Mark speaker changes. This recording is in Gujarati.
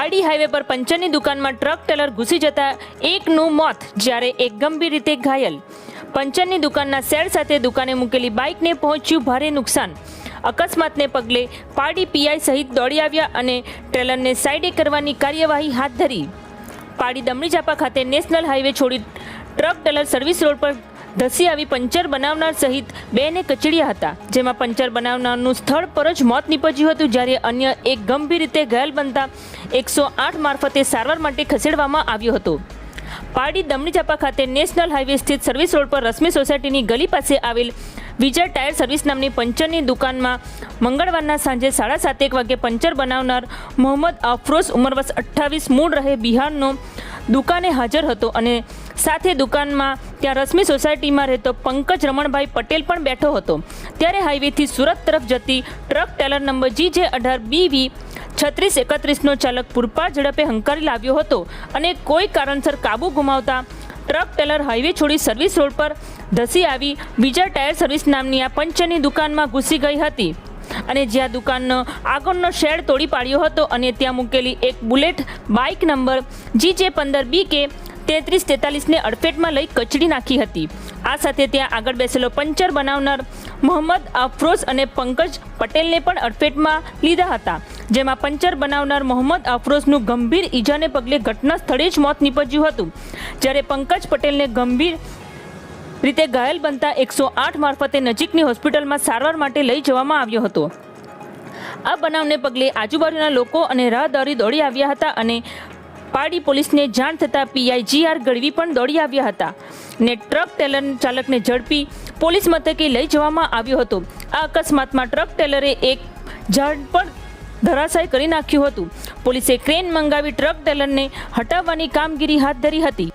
Speaker 1: પારડી હાઈવે પર પંચરની દુકાનમાં ટ્રક ટેલર ઘૂસી જતા એકનું મોત જ્યારે એક ગંભીર રીતે ઘાયલ. પંચરની દુકાનના શેડ સાથે દુકાને મૂકેલી બાઇકને પહોંચ્યું ભારે નુકસાન. અકસ્માતને પગલે પારડી પીઆઈ સહિત દોડી આવ્યા અને ટ્રેલરને સાઈડે કરવાની કાર્યવાહી હાથ ધરી. પાડી દમણી ચાપા ખાતે નેશનલ હાઈવે છોડી ટ્રક ટેલર સર્વિસ રોડ પર ધસી આવી પંચર બનાવનાર સહિત બેને કચડ્યા હતા. જેમાં પંચર બનાવનારનું સ્થળ પર જ મોત નીપજ્યું હતું, જ્યારે અન્ય એક ગંભીર રીતે ઘાયલ બનતા એકસો આઠ મારફતે સારવાર માટે ખસેડવામાં આવ્યો હતો. પારડી દમણી ચાપા ખાતે નેશનલ હાઈવે સ્થિત સર્વિસ રોડ પર રશ્મિ સોસાયટીની ગલી પાસે આવેલ વિજય ટાયર સર્વિસ નામની પંચરની દુકાનમાં મંગળવારના સાંજે સાડા સાત એક વાગે પંચર બનાવનાર મોહમ્મદ અફરોઝ ઉંમર અઠ્ઠાવીસ, મૂળ રહે બિહારનો દુકાને હાજર હતો અને સાથે દુકાનમાં ત્યાં રશ્મિ સોસાયટીમાં રહેતો પંકજ રમણભાઈ પટેલ પણ બેઠો હતો. ત્યારે હાઈવેથી સુરત તરફ જતી ટ્રક ટેલર નંબર જી જે અઢાર બીવી છત્રીસ એકત્રીસનો ચાલક પૂરપાર ઝડપે હંકારી લાવ્યો હતો અને કોઈ કારણસર કાબુ ગુમાવતા ટ્રક ટેલર હાઈવે છોડી સર્વિસ રોડ પર ધસી આવી. બીજા ટાયર સર્વિસ નામની આ પંચરની દુકાનમાં ઘૂસી ગઈ હતી. અને જ્યાં દુકાનનો આગળનો શેડ તોડી પાડ્યો હતો અને ત્યાં મૂકેલી એક બુલેટ બાઇક નંબર જી જે પંદર બી કે તેત્રીસ તેતાલીસને અડફેટમાં લઈ કચડી નાખી હતી. આ સાથે ત્યાં આગળ બેસેલો પંચર બનાવનાર મોહમ્મદ અફરોઝ અને પંકજ પટેલને પણ અડફેટમાં લીધા હતા, જેમાં પંચર બનાવનાર મોહમ્મદ અફરોઝનું ગંભીર ઈજાને પગલે ઘટના સ્થળે જ મોત નીપજ્યું હતું. જ્યારે પંકજ પટેલને ગંભીર રીતે ઘાયલ બનતા એકસો આઠ મારફતે નજીકની હોસ્પિટલમાં સારવાર માટે લઈ જવામાં આવ્યો હતો. આ બનાવને પગલે આજુબાજુના લોકો અને રાહદારી દોડી આવ્યા હતા અને પાડી પોલીસને જાણ થતાં પીઆઈ જીઆર ગઢવી પણ દોડી આવ્યા હતા. ને ટ્રક ટેલર ચાલકને ઝડપી પોલીસ મથકે લઈ જવામાં આવ્યો હતો. આ અકસ્માતમાં ટ્રક ટેલરે એક ઝાડ પણ ધરાશાય કરી નાખ્યું હતું. પોલીસે ક્રેન મંગાવી ટ્રક ટેલરને હટાવવાની કામગીરી હાથ ધરી હતી.